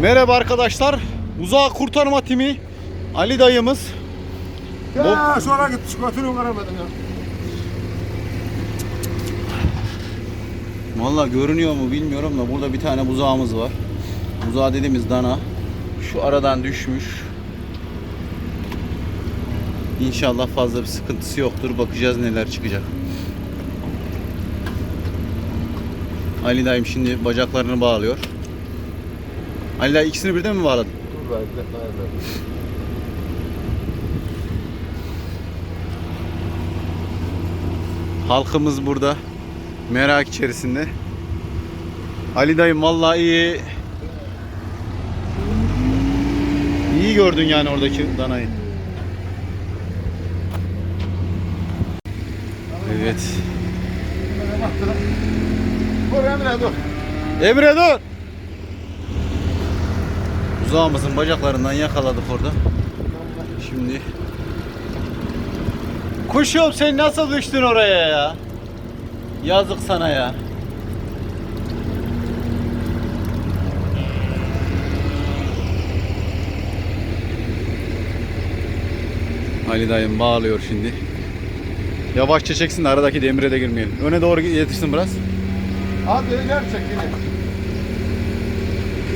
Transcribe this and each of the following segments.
Merhaba arkadaşlar. Uzağa kurtarma timi Ali dayımız. Ya sonra git götürün aramadın ya. Vallahi görünüyor mu bilmiyorum da burada bir tane buzağımız var. Buzağı dediğimiz dana. Şu aradan düşmüş. İnşallah fazla bir sıkıntısı yoktur. Bakacağız neler çıkacak. Ali dayım şimdi bacaklarını bağlıyor. Ali dayı ikisini birden mi bağladın? Dur be, bir. Halkımız burada. Merak içerisinde. Ali dayım vallahi iyi. İyi gördün yani oradaki danayı. Evet. Dur Emre dur. Emre dur. Uzağımızın bacaklarından yakaladık orada. Şimdi Kuşum sen nasıl düştün oraya ya? Yazık sana ya. Ali dayım bağlıyor şimdi. Yavaşça çeksin de aradaki demire de girmeyelim. Öne doğru yetişsin biraz. Hadi ileri çek.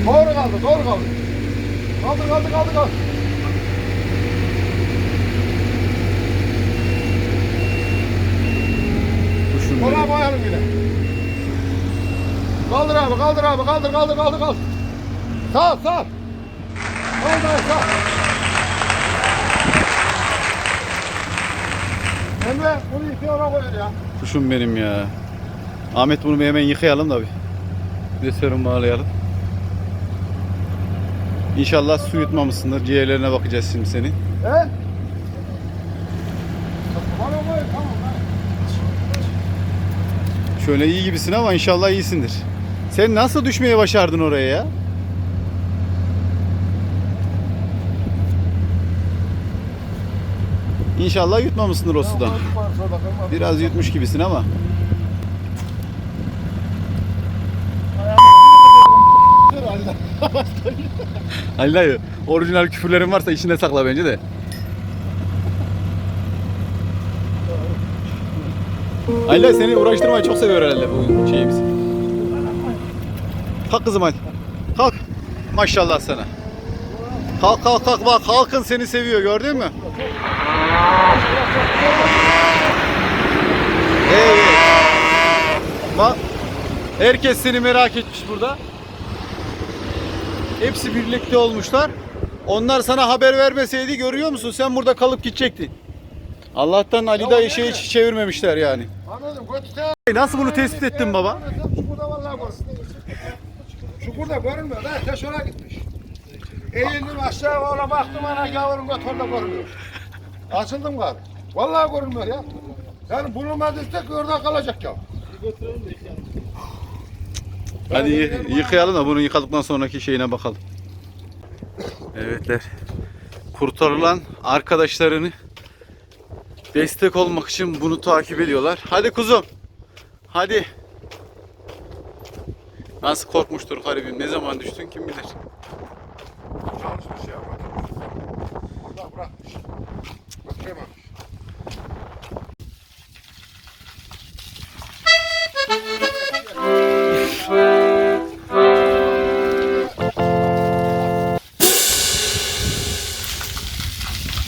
Doğru kaldı, doğru kaldı. Kaldı, kaldı, kaldı, kaldı. Kuşum Kola koyalım yine. Kaldır abi, kaldır abi, kaldır, kaldır, kaldır, kaldır. Sağ, sağ. Kaldır, sağ. Emre, bunu ipi ona koyar ya. Kuşum benim ya. Ahmet bunu hemen yıkayalım da bir. Bir de serum bağlayalım. İnşallah su yutmamışsındır. Ciğerlerine bakacağız şimdi senin. He? Şöyle iyi gibisin ama inşallah iyisindir. Sen nasıl düşmeye başardın oraya ya? İnşallah yutmamışsındır o sudan. Biraz yutmuş gibisin ama. Ali dayı, orijinal küfürlerin varsa içinde sakla bence de. Ali dayı seni uğraştırmayı çok seviyor herhalde bu şeyimiz. Kalk kızım hadi. Kalk. Maşallah sana. Kalk kalk kalk bak halkın seni seviyor gördün mü? Evet. Bak herkes seni merak etmiş burada. Hepsi birlikte olmuşlar. Onlar sana haber vermeseydi görüyor musun? Sen burada kalıp gidecektin. Allah'tan Ali dayı şey hiç çevirmemişler yani. Anladım. Nasıl bunu tespit ettin baba? Şurada vallahi görünmüyor. Şurada görünmüyor. Daha taş oraya gitmiş. Eğildim aşağı ona baktım ana gavurun götürde görünüyor. Açıldım gari. Vallahi görünmüyor ya. Yani bulunmadıysa orada kalacak ya. Hadi yı- yıkayalım da bunu yıkadıktan sonraki şeyine bakalım. Evetler. Kurtarılan arkadaşlarını destek olmak için bunu takip ediyorlar. Hadi kuzum. Hadi. Nasıl korkmuştur garibim. Ne zaman düştün kim bilir. Çalışmış ya. Orada bırakmış. Götürememiş.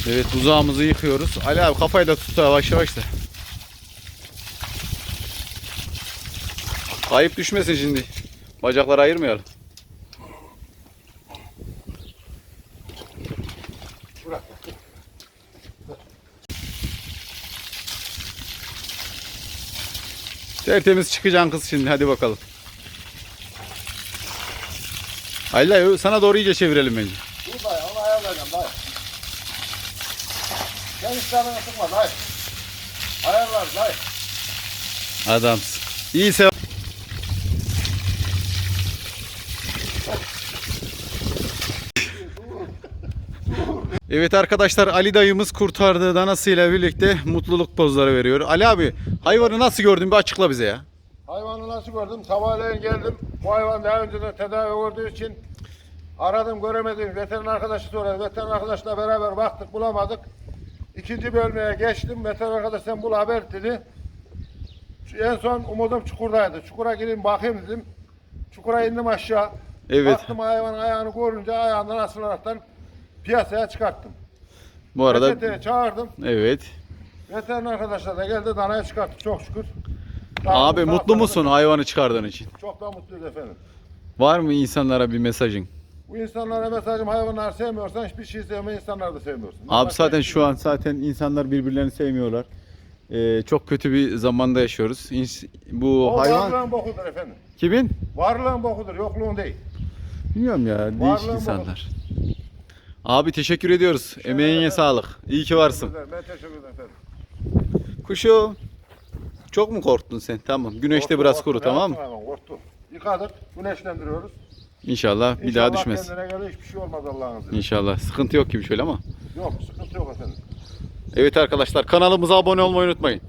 Evet tuzağımızı yıkıyoruz. Ali abi kafayı da tut yavaş yavaş da. Kayıp düşmesin şimdi. Bacakları ayırmayalım. Tertemiz çıkacaksın kız şimdi hadi bakalım. Ali sana doğru iyice çevirelim bence. Dur dayı onu ayarlayacağım. Sen hiç canını sıkma dayı. Ayarlar dayı. Adamsın. İyi sev. Evet arkadaşlar Ali dayımız kurtardığı danasıyla birlikte mutluluk pozları veriyor. Ali abi hayvanı nasıl gördün bir açıkla bize ya. Hayvanı nasıl gördüm? Sabahleyin geldim. Bu hayvan daha önce de tedavi gördüğü için Aradım göremedim. Veteriner arkadaşı sonra veteriner arkadaşla beraber baktık bulamadık. İkinci bölmeye geçtim. Veteriner arkadaş sen bul haber dedi. En son umudum çukurdaydı. Çukura gireyim bakayım dedim. Çukura indim aşağı. Evet. Baktım hayvanın ayağını görünce ayağından asılaraktan piyasaya çıkarttım. Bu arada Reçeteye çağırdım. evet. Veteriner arkadaşlar da geldi danaya çıkarttık çok şükür. Daha Abi mutlu musun hayvanı çıkardığın için? Çok da mutluyuz efendim. Var mı insanlara bir mesajın? Bu insanlara mesajım hayvanları sevmiyorsan hiçbir şey sevme insanları da sevmiyorsun. Abi Başka zaten şu an zaten insanlar birbirlerini sevmiyorlar. Ee, çok kötü bir zamanda yaşıyoruz. İns- bu O hayvan varlığın bokudur efendim. kimin? Varlığın bokudur, yokluğun değil. Bilmiyorum ya. Değişik Varlığın insanlar. Abi teşekkür ediyoruz. Emeğine sağlık. İyi ki varsın. Ben teşekkür ederim efendim. Kuşu. Çok mu korktun sen? Tamam. Güneşte Korktu, biraz korktu, kuru tamam mı? Korktu. Yıkadık, güneşlendiriyoruz. İnşallah bir İnşallah daha düşmez. kendine hiçbir şey olmaz Allah'ın izniyle. İnşallah. Sıkıntı yok gibi şöyle ama. Yok, sıkıntı yok efendim. Evet arkadaşlar kanalımıza abone olmayı unutmayın.